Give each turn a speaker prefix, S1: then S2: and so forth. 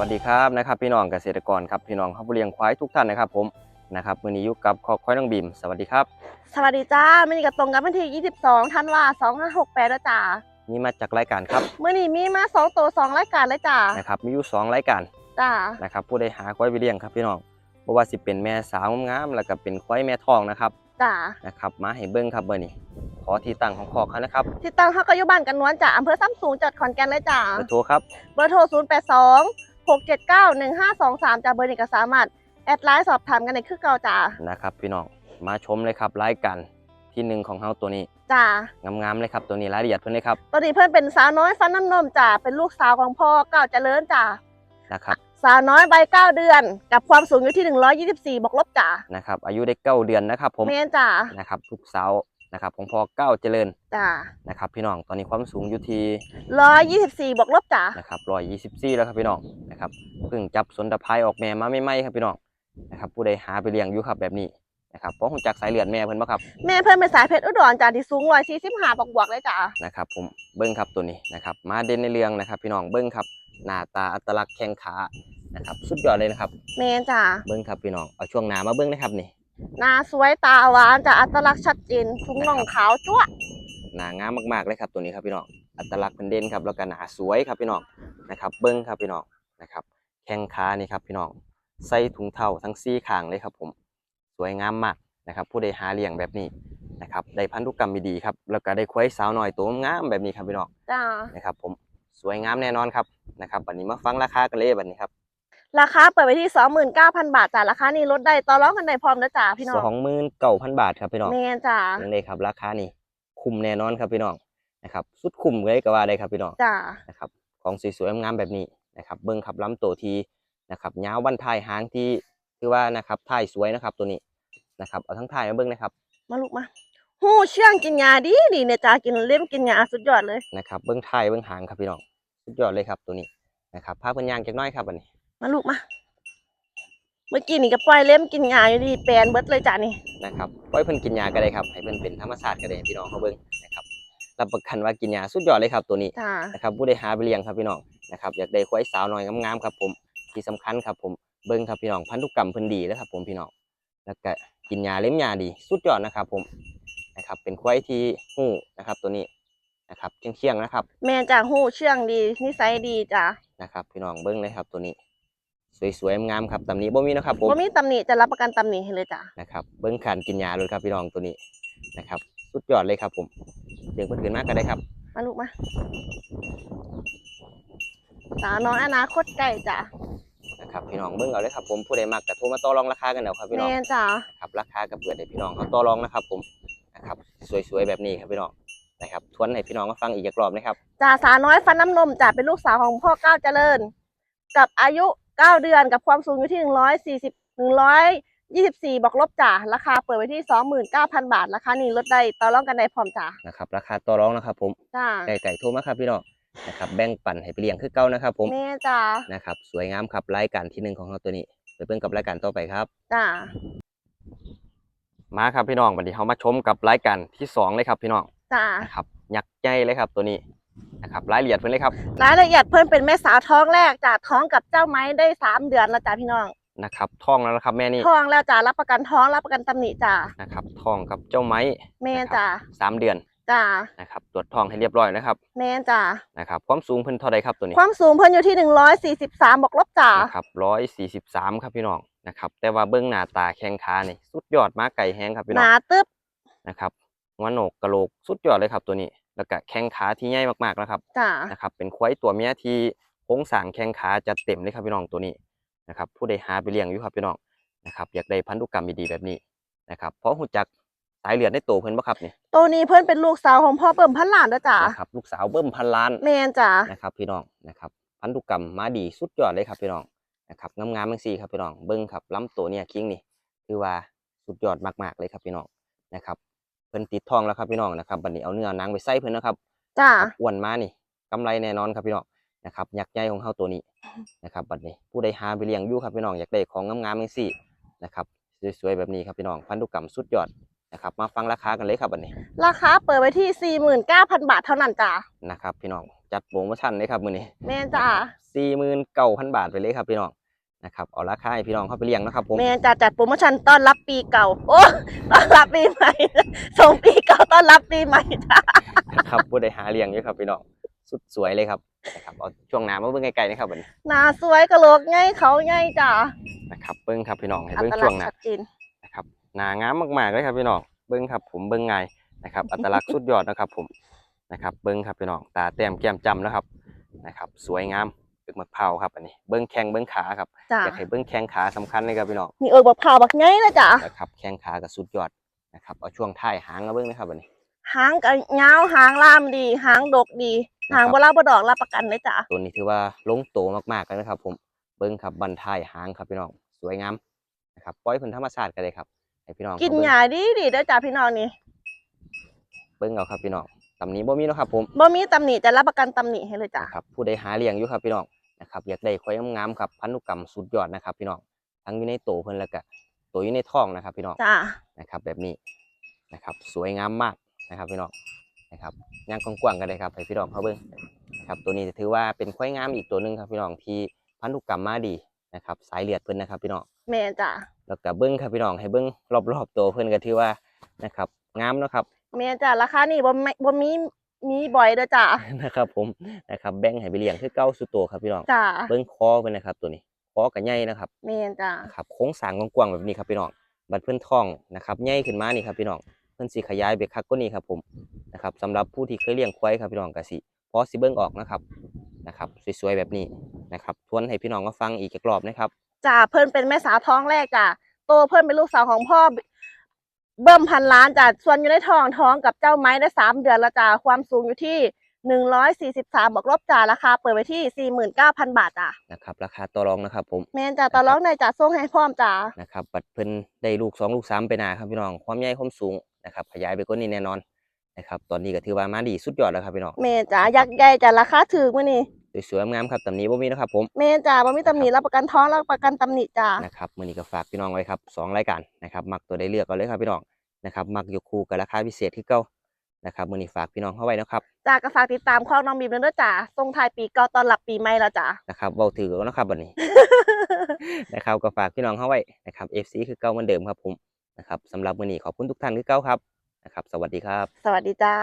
S1: วัสดีครับนะครับพี่น้องเกษตรกรครับพี่น้องเขาผู้เลี้ยงควายทุกท่านนะครับผมนะครับวันนี้อยู่กับคอกควายน้องบีม สวัสดีครับ
S2: สวัสดีจ้ามื่อนี้ก็ตรงกับวันที่ 22ธันวา2568แล้วจ้า
S1: นี่มาจากรายการครับ
S2: มื่อนี้มีมาสองตัวสองรายการเลยจ้า
S1: นะครับมีอยู่สองรายการ
S2: จ้า
S1: นะครับผู้ใดหาควายไปเลี้ยงครับพี่น้องเพราะว่าสิเป็นแม่สาวงามๆแล้วก็เป็นควายแม่ทองนะครับ
S2: จ้า
S1: นะครับมาให้เบิ้งครับเบอร์นี้ขอที่ตั้งของคอกเขานะครับ
S2: ที่ตั้งเขาก็อยู่บ้านกันนวลจ้าอำเภอซ้ำสูงจังหวัดขอนแก่นเลยจ้า
S1: เบอร์โทรครับ
S2: เบอร์โทร 082 679 1523จ้าเบอร์นี้ก็สามารถแอดไลน์สอบถามกันในคือเก่าจ้า
S1: นะครับพี่น้องมาชมเลยครับรายการที่หนึ่งของเฮาตัวนี้
S2: จ้างา
S1: มๆเลยครับตัวนี้รายละเอียดเพิ่นเลยครับ
S2: ตัวนี้เพื่อนเป็นสาวน้อยฟันน้ำนมจ้าเป็นลูกสาวของพ่อเก้าวเจริญจ้า
S1: นะครับ
S2: สาวน้อยใบเก้าเดือน กับความสูงอยู่ที่ 124บวกลบจ้า
S1: นะครับอายุได้เก้าเดือนนะครับผม
S2: เมนจ้า
S1: นะครับลูกสาว นะครับของพ่อเก้าเจริญ
S2: จ้า
S1: นะครับพี่น้องตอนนี้ความสูงอยู่ที่
S2: 124บวกลบจ้า
S1: นะครับร้อยยี่สิบสี่แล้วครับพี่น้องนะครับเพิ่งจับสนตะไคร้ออกแม่มาไม่ไหมครับพี่น้องนะครับผู้ใดหาไปเลี้ยงอยู่ครับแบบนี้นะครับเพราะหูจักสายเลือดแม่เพิ่นบ่ครับ
S2: แม่เพื่อนเป็นสายเพชรอุดรจ้าที่สูงร้อยสี่สิบห้าบวกบวกๆเลยจ้า
S1: นะครับผมเบิ้งครับตัวนี้นะครับมาเด่นในเรื่องนะครับ พี่น้องเบิ้งครับหน้าตาอัตลักษณ์แข้งขานะครับสุดยอดเลยนะครับ
S2: เมนจ้า
S1: เบิ้งครับพี่น้องเอาช่วงหน้ามาเบิ้งนะครับนี่
S2: ห น้าสวยตาหวานจ้าอัตลักษณ์ชัดเจนทุงน่องขาวจั๊วะ
S1: หน้างามมากๆเลยครับตัวนี้ครับพี่น้องอัตลักษณ์เป็นเด่นครับแล้วก็หน้าสวยครับพี่น้องนะครับ เบิ้งครับพี่น้องนะครับ แข้งขานี่ครับพี่น้องใส่ถุงเท้าทั้งซี่ข้างเลยครับ ผม สวยงามมากนะครับ ผู้ใดหาเลี้ยงแบบนี้นะครับได้พันธุกรรมดีๆครับ แล้วก็ได้ควายสาวน้อยตัวงามแบบนี้ครับพี่น้อง
S2: จ้า
S1: นะครับ ผมสวยงามแน่นอนครับนะครับวันนี้มาฟังราคากันเลยวันนี้ครับ
S2: ราคาเปิดไปที่สองหมื่นเก้าพันบาทจ้าราคานี้ลดได้ต่อร้องกันได้พร้อมนะจ้าพี่น้อง
S1: สองหมื่นเก้าพันบาทครับพี่น้อง
S2: เมนจ้า
S1: ยังเลยครับราคานี่คุ้มแน่นอนครับพี่น้องนะครับสุดคุ้มเลยก็ว่าได้ครับพี่น้อง
S2: จ้า
S1: นะครับของสวยๆงามๆแบบนี้นะครับเบิ้งครับลำตัวทีนะครับยาวบันท้ายหางที่คือว่านะครับท้ายสวยนะครับตัวนี้นะครับเอาทั้งท้ายมาเบิ้งนะครับ
S2: มาลูกมาหูเชื่องกินยาดีดีเนี่ยจ้ากินเล่มกินยาสุดยอดเลย
S1: นะครับเบิ้งท้ายเบิ้งหางครับพี่น้องสุดยอดเลยครับตัวนี้นะครับพาเพิ่นย่างจักหน้อยครับอันนี้
S2: มาลูกมา เมื่อกี้นี่ก็ปล่อยเล่มกินยาอยู่ดีแปลนเบิดเลยจ้านี่
S1: นะครับปล่อยเพิ่นกินยาก็ได้ครับให้เพิ่นเป็นธรรมชาติก็ได้ให้พี่น้องเขาเบิ้งนะครับรับประกันว่ากินยาสุดยอดเลยครับตัวนี้
S2: จ้า
S1: นะครับผู้ใดหาไปเลี้ยงครับพี่น้องนะครับอยากได้ควายสาวน้อยงามๆครับผมที่สำคัญครับผมเบิ้งครับพี่น้องพันธุกรรมเพิ่นดีแล้วครับผมพี่น้องแล้วก็กินยาเลี้ยงยาดีสุดยอดนะครับผมนะครับเป็นควายที่หู้นะครับตัวนี้นะครับเคียงๆนะครับ
S2: แม่จ้าหูเชื่องดีนิสัยดีจ้า
S1: นะครับพี่น้องเบิ้งเลยครับตัวนี้ สวยๆงามๆครับตำหนี้บ่มีนะครับผม
S2: ว่ามีตำหนิจะรับประกันตำหนิให้เลยจ้า
S1: นะครับเบิ้งขานกินยาเลยครับพี่น้องตัวนี้นะครับ สุดยอดเลยครับผมเดี๋ยวเพิ่นขึ้นมากก็ได้ครับ
S2: มาลูกมาสาวน้อยอนาคตไก่จ้า
S1: นะครับพี่น้องเบิ้งเอาเลยครับผมผู้ใดมักก็โทรมาต่อรองราคากันเอาครับพี่น้อง
S2: แม่จ้า
S1: นะครับราคากับเปิดให้พี่น้องเขาต่อรองนะครับผมนะครับสวยๆแบบนี้ครับพี่น้องนะครับทวนให้พี่น้องมาฟังอีกอีกรอบนะครับ
S2: จ่าสาวน้อยฟันน้ำนมจ่าเป็นลูกสาวของพ่อก้าวเจริญ กับอายุ เก้าเดือนกับความสูงอยู่ที่หนึ่งร้อยสี่สิบหนึ่งร้อยยี่สิบสี่บอกลบจ่าราคาเปิดไว้ที่สองหมื่นเก้าพันบาทราคานี้ลดได้ต่อรองกันได้พร้อมจ่า
S1: นะครับราคาต่อรองนะครับผม
S2: จ้า
S1: ไก่ไก่โทรมาครับพี่น้องนะครับแบ่งปันให้ไปเลี้ยงคือเก่านะครับ ผม
S2: แม่จ้า
S1: นะครับสวยงามครับรายการที่หนึ่งของเราตัวนี้ไปเบิ่งกับรายการต่อไปครับ
S2: จ้า
S1: มาครับพี่น้องวันนี้เรามาชมกับรายการที่สองเลยครับพี่น้อง
S2: จ้า
S1: นะครับยักษ์ใหญ่เลยครับตัวนี้ นะครับรายละเอียดเพิ่นเลยครับ
S2: รายละเอียดเพิ่มเป็นแม่สาวท้องแรกจ่าท้องกับเจ้าไม้ได้สามเดือนแล้วจ้าพี่น้อง
S1: นะครับท้องแล้วนะครับแม่นี่
S2: ท้องแล้วจ่ารับประกันท้องรับประกันตำหนิจ้า
S1: นะครับท้องกับเจ้าไม้
S2: แม่จ้า
S1: สามเดือน
S2: จ้า
S1: นะครับตรวจท้องให้เรียบร้อยนะครับ
S2: แม่จ้า
S1: นะครับความสูงเพิ่นเท่าใดครับตัวนี้
S2: ความสูงเพิ่นอยู่ที่หนึ่งร้อยสี่สิบสามบอกลบจ้า
S1: นะครับร้อยสี่สิบสามครับพี่น้องนะครับ แต่ว่าเบื้องหน้าตาแข้งขานี่สุดยอดมากไก่แห้งครับพี่
S2: ห
S1: น้อง
S2: นาตึ๊บ
S1: นะครับหัวโหนกกะโหลกสุดยอดเลยครับตัวนี้ แล้วก็แข้งขาที่ใหญ่มากๆนะครับ
S2: จ้า
S1: นะครับ เป็นควายตัวเมียที่โครงสร้างแข้งขาจะเต็มเลยครับพี่น้องตัวนี้นะครับผู้ใดหาไปเลี้ยงอยู่ครับพี่น้องนะครับอยากได้พันธุกรรมดีๆแบบนี้นะครับเพราะหูจักสายเลือดในตัวเพิ่นบ่ครับนี่
S2: ตัวนี้เพิ่นเป็นลูกสาวของพ่อเบิ่มพันหลานเด้อจ้า
S1: นะครับลูกสาวเบิ่มพันล้าน
S2: แม่นจ้า
S1: นะครับพี่น้องนะครับพันธุกรรมมาดีสุดยอดเลยครับพี่น้องนะครับงามๆจังซี่ครับพี่น้องเบิ้งครับลำตัวเนี่ยคิงนี่คือว่าสุดยอดมากๆเลยครับพี่น้องนะครับเพิ่นติดทองแล้วครับพี่น้องนะครับบัดนี้เอาเนื้อหนังไปใส่เพิ่นนะครับ
S2: จ้า
S1: อ้วนมานี่กำไรแน่นอนครับพี่น้องนะครับยักษ์ใหญ่ของเฮาตัวนี้นะครับบัดนี้ผู้ใดหาไปเลี้ยงอยู่ครับพี่น้องอยากได้ของงามๆจังซี่นะครับสวยๆแบบนี้ครับพี่น้องพันธุกรรมสุดยอดนะครับมาฟังราคากันเลยครับบัดนี้
S2: ราคาเปิดไว้ที่ 49,000 บาทเท่านั้นจ้า
S1: นะครับพี่น้องจัดโปรโมชั่นเลยครับมื้อนี้
S2: แม่นจ้า
S1: สี่หมื่นเก้าพันบาทไปเลยครับพี่น้อง นะครับเอาราคาให้พี่น้องเข้าไปเลี้ยงนะครับผม
S2: แม่นจ้าจัดโปรโมชั่นต้อนรับปีเก่า โอ้ต้อนรับปีใหม่ส่งปีเก่าต้อนรับปีใหม่จ้า
S1: ครับผู้ใดหาเลี้ยงอยู่ครับพี่น้องสุดสวยเลยครับนะครับเอาช่วงหน้ามาเบิ่งไกลๆนะครับวันนี้
S2: หน้าสวยกระโหลกง่ายเขาง่ายจ้า
S1: นะครับเบิ่งครับพี่น้องให้
S2: อั
S1: เบิ่ง
S2: ต
S1: ช่
S2: ลั
S1: ว
S2: ก
S1: ง
S2: ษ
S1: ห
S2: ณ์
S1: น้า
S2: ชัดเจน
S1: นะครับหนางามมากๆเลยครับพี่น้องเบิ้งครับ ผมเบิ้งไงายนะครับ อัตลักษณ์สุดยอดนะครับ ผมนะครับ เบิ้งครับพี่น้องตาแต้มแก้มจำนะครับนะครับ สวยงาม ตึกมะพร้าวครับอันนี้เบิ้งแข้งเบิ้งขาครับ
S2: จ้า
S1: อยากให้เบิ้งแข้งขาสำคัญเลยครับพี่น้อง
S2: มีเอิกบักผ่าวบักง่ายนะจ้า
S1: นะครับแข้งขากับสุดยอดนะครับเอาช่วงท้ายหางมาเบิ้งนะครับอันนี้
S2: หางกับยาวหางล่ามดี หางดกดีหางบลาบดอกรับประกันเลยจ้า
S1: ตัวนี้ถือว่าลงโตมากๆเลยนะครับ ผมเบิ้งครับบันท้ายหางครับพี่น้องสวยงามนะครับปล่อยเพิ่นธรรมชาติกันเลยครับให้พี่น้อง
S2: กิน
S1: เขาเบิ่ง
S2: หญ้าดีดีเด้อจ้าพี่น้องนี่
S1: เบิ้งเอาครับพี่น้องตำนี้บ่มีเนาะครับผม
S2: บ่มีตำหนิจะรับประกันตำหนิให้เลยจ้า
S1: นะครับผู้ใดหาเลี้ยงอยู่ครับพี่น้อง นะครับอยากได้ควายงามๆครับพันธุกรรมสุดยอดนะครับ พี่น้องทั้งอยู่ในโตเพิ่นแล้วก็โตอยู่ในท้องนะครับ พี่น้อง
S2: จ้า
S1: นะครับ แบบนี้นะครับ สวยงามมากนะครับพี่น้องนะครับย่างกว้างๆกันเลยครับให้พี่น้องเขาเบิ่งนะครับตัวนี้ถือว่าเป็นควายงามอีกตัวหนึ่งครับ พี่น้องที่พันธุกรรมมาดีนะครับ สายเลือดเพิ่นนะครับ พี่น้อง
S2: แม่นจ้า
S1: แล้วก็เบิ้งครับพี่น้องให้เบิ้งรอบๆตัวเพิ่นก็ถือว่านะครับงามเนาะครับ
S2: แม่นจ้าราคานี่บ่ไม่บ่มี มีบ่อยเด้อจ้า
S1: นะครับผมนะครับแบ่งให้ไปเลี้ยงคือเก้าสุดโตครับพี่น้อง
S2: จ้า
S1: เบิ้งคอเพิ่นนะครับตัวนี้คอก็ใหญ่นะครับ
S2: แม่นจ้า
S1: ครับโค้งสร้างกว้างๆแบบนี้ครับพี่น้องบัดเพื่อนท้องนะครับใหญ่ขึ้นมานี่ครับพี่น้องเพื่อนสิขยายไปคักก็นี่ครับผมนะครับสำหรับผู้ที่เคยเลี้ยงควายครับพี่น้องก็สิพอสิเบิ่งออกนะครับนะครับสวยๆแบบนี้นะครับทวนให้พี่น้องมาฟังอีกจักรอบนะครับ
S2: จ้าเพิ่นเป็นแม่สาวท้องแรกจ้าโตเพิ่นเป็นลูกสาวของพ่อ เบิ่มพันล้านจ้าส่วนอยู่ในท้องท้องกับเจ้าไม้ได้สามเดือนแล้วจ้าความสูงอยู่ที่หนึ่งร้อยสี่สิบสามบวกลบจ้าราคาเปิดไว้ที่สี่หมื่นเก้าพันบาทจ้า
S1: นะครับราคาต่อรองนะครับ ผม
S2: แม่นจ้าต่อร้องในจ้าส่งให้พร้อมจ้า
S1: นะครับบัดเพิ่นได้ลูกสองลูกสามไปหนาครับพี่น้องความใหญ่ความสูงนะครับขยายไปกว่านี้แน่นอนนะครับตอนนี้ก็ถือว่ามาดีสุดยอดแล้วครับพี่น้อง
S2: แม่นจ้ายักษ์ใหญ่จ้าราคาถือมื้อนี้
S1: สวยๆงามๆครับตำนี้บ่มีนะครับผม
S2: แม่นจ้าบ่มีตำหนิรับประกันท้องรับประกันตำหนิจ้า
S1: นะครับมื้อนี้ก็ฝากพี่น้องไว้ครับสองรายการนะครับมักตัวได้เลือกเอาเลยครับพี่น้องนะครับมักยกคู่กับราคาพิเศษที่เก่านะครับมื้อนี้ฝากพี่น้องเข้าไว้นะครับ
S2: จ้าก็ฝากติดตามข้องน้องบีมด้วยเด้อจ้าส่งท้ายปีเก่าต้อนรับปีใหม่แล้วจ้า
S1: นะครับเว้าถือแล้วนะครับบัดนี้นะครับก็ฝากพี่น้องเข้าไว้นะครับ FC คือเก่าเหมือนเดิมครับผมนะครับสำหรับมื้อนี้ขอบคุณทุกท่านคือเก่าครับนะครับ สวัสดีครับ
S2: สวัสดีจ้า